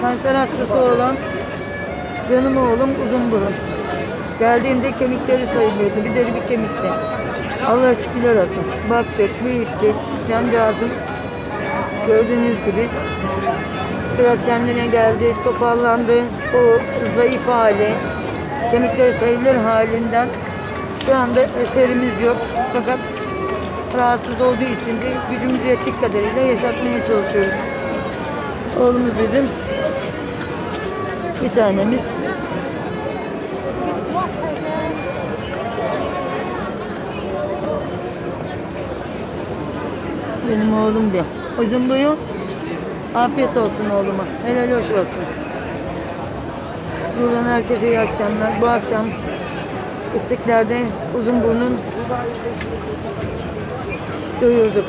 Kanser hastası olan canım oğlum uzun burun. Geldiğinde kemikleri sayılıyordu. Bir deri bir kemikti. Allah şükürler olsun. Baktık, büyüttük. Cancağızım gördüğünüz gibi biraz kendine geldi, toparlandı. O zayıf hali, kemikleri sayılır halinden şu anda eserimiz yok. Fakat rahatsız olduğu için de gücümüz yettiği kadarıyla yaşatmaya çalışıyoruz. Oğlumuz bizim bir tanemiz. Benim oğlum diyor. Uzun boyu. Afiyet olsun oğluma. Helal hoş olsun. Buradan herkese iyi akşamlar. Bu akşam İstiklal'de uzun burnun duyurduk.